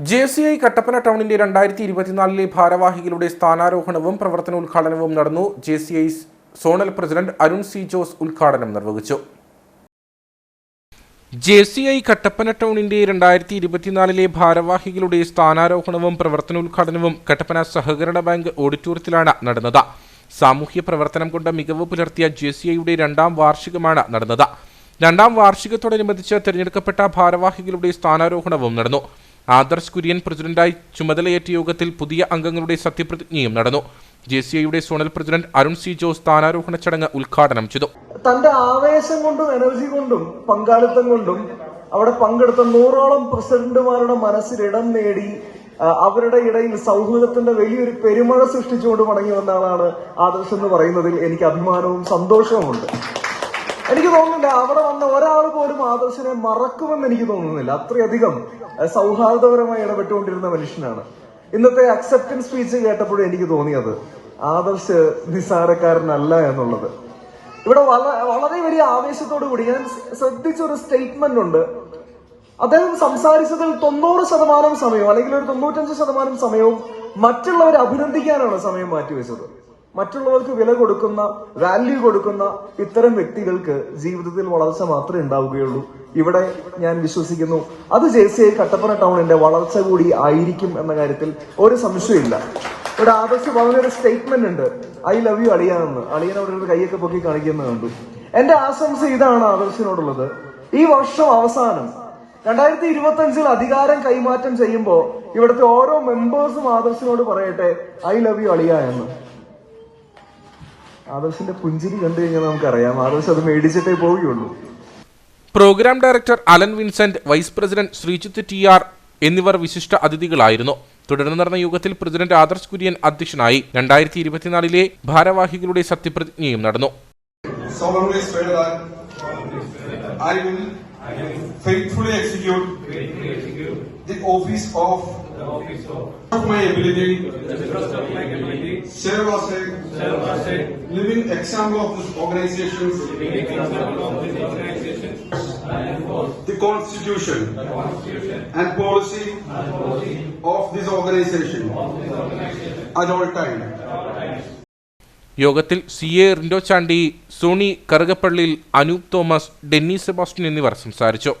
J C I Kattappana ടൗണിന്റെ രണ്ടായിരത്തി ഇരുപത്തിനാലിലെ ഭാരവാഹികളുടെ സ്ഥാനാരോഹണവും പ്രവർത്തനോദ്ഘാടനവും നടന്നു. J C I zonal president Arun C Jose ഉദ്ഘാടനം നിർവഹിച്ചു. ജെ സി ഐ കട്ടപ്പന ടൗണിന്റെ രണ്ടായിരത്തി ഇരുപത്തിനാലിലെ ഭാരവാഹികളുടെ സ്ഥാനാരോഹണവും പ്രവർത്തനോദ്ഘാടനവും കട്ടപ്പന സഹകരണ ബാങ്ക് ഓഡിറ്റോറിയത്തിലാണ് നടന്നത്. സാമൂഹ്യ പ്രവർത്തനം കൊണ്ട് മികവ് പുലർത്തിയ ജെ സി ഐയുടെ രണ്ടാം വാർഷികമാണ് നടന്നത്. രണ്ടാം വാർഷികത്തോടനുബന്ധിച്ച് തിരഞ്ഞെടുക്കപ്പെട്ട ഭാരവാഹികളുടെ സ്ഥാനാരോഹണവും നടന്നു. ആദർശ് കുര്യൻ പ്രസിഡന്റായി ചുമതലയേറ്റ യോഗത്തിൽ പുതിയ അംഗങ്ങളുടെ സത്യപ്രതിജ്ഞയും നടന്നു. ജെ സി ഐയുടെ zonal president Arun C Jose സ്ഥാനാരോഹണ ചടങ്ങ് ഉദ്ഘാടനം ചെയ്തു. തന്റെ ആവേശം കൊണ്ടും എനർജി കൊണ്ടും പങ്കാളിത്തം കൊണ്ടും അവിടെ പങ്കെടുത്ത നൂറോളം പ്രസിഡന്റുമാരുടെ മനസ്സിൽ ഇടം നേടി അവരുടെ ഇടയിൽ സൗഹൃദത്തിന്റെ വലിയൊരു പെരുമഴ സൃഷ്ടിച്ചുകൊണ്ട് മടങ്ങി വന്ന ആളാണ് ആദർശ് എന്ന് പറയുന്നതിൽ എനിക്ക് അഭിമാനവും സന്തോഷവുമുണ്ട്. എനിക്ക് തോന്നുന്നില്ല അവിടെ വന്ന ഒരാൾ പോലും ആദർശിനെ മറക്കുമെന്ന് എനിക്ക് തോന്നുന്നില്ല. അത്രയധികം സൗഹാർദ്ദപരമായി ഇടപെട്ടുകൊണ്ടിരുന്ന മനുഷ്യനാണ്. ഇന്നത്തെ അക്സെപ്റ്റൻസ് സ്പീച്ച് കേട്ടപ്പോഴും എനിക്ക് തോന്നിയത് ആദർശ് നിസാരക്കാരനല്ല എന്നുള്ളത്. ഇവിടെ വള- വളരെ വലിയ ആവേശത്തോടു കൂടി ഞാൻ ശ്രദ്ധിച്ച ഒരു സ്റ്റേറ്റ്മെന്റ് ഉണ്ട്. അദ്ദേഹം സംസാരിച്ചതിൽ തൊണ്ണൂറ് ശതമാനം സമയവും അല്ലെങ്കിൽ ഒരു തൊണ്ണൂറ്റഞ്ച് ശതമാനം സമയവും മറ്റുള്ളവരെ അഭിനന്ദിക്കാനാണ് സമയം മാറ്റിവെച്ചത്. മറ്റുള്ളവർക്ക് വില കൊടുക്കുന്ന വാല്യൂ കൊടുക്കുന്ന ഇത്തരം വ്യക്തികൾക്ക് ജീവിതത്തിൽ വളർച്ച മാത്രമേ ഉണ്ടാവുകയുള്ളൂ. ഇവിടെ ഞാൻ വിശ്വസിക്കുന്നു. അത് ജെ സി ഐ കട്ടപ്പന ടൗണിന്റെ വളർച്ച കൂടി ആയിരിക്കും എന്ന കാര്യത്തിൽ ഒരു സംശയമില്ല ഇവിടെ ആദർശ് പറഞ്ഞൊരു സ്റ്റേറ്റ്മെന്റ് ഉണ്ട്. ഐ ലവ് യു അളിയാന്ന് അളിയൻ ഒരു കൈയൊക്കെ പൊക്കി കാണിക്കുന്നത് കണ്ടു. എന്റെ ആശംസ ഇതാണ് ആദർശിനോടുള്ളത്. ഈ വർഷം അവസാനം രണ്ടായിരത്തി ഇരുപത്തി അഞ്ചിൽ അധികാരം കൈമാറ്റം ചെയ്യുമ്പോൾ ഇവിടുത്തെ ഓരോ മെമ്പേഴ്സും ആദർശിനോട് പറയട്ടെ ഐ ലവ് യു അളിയ എന്ന്. ആദർശിന്റെ പുഞ്ചിരി കണ്ടു കഴിഞ്ഞാൽ നമുക്കറിയാം. ആദർശ് അത് മേടിച്ചിട്ടേ പോവുകയുള്ളൂ. Programme director Alan Vincent vice president Sreejith T R എന്നിവർ വിശിഷ്ട അതിഥികളായിരുന്നു. തുടർന്ന് നടന്ന യോഗത്തിൽ പ്രസിഡന്റ് ആദർശ് കുര്യൻ അധ്യക്ഷനായി. രണ്ടായിരത്തി ഇരുപത്തിനാലിലെ ഭാരവാഹികളുടെ സത്യപ്രതിജ്ഞയും നടന്നു. I will faithfully execute the office of of my ability serve as a living example of this organization the constitution and policy of this organization at all times. യോഗത്തിൽ C A Rindo Chandy Sony കറുകപ്പള്ളിയിൽ Anoop Thomas Denny Sebastian എന്നിവർ സംസാരിച്ചു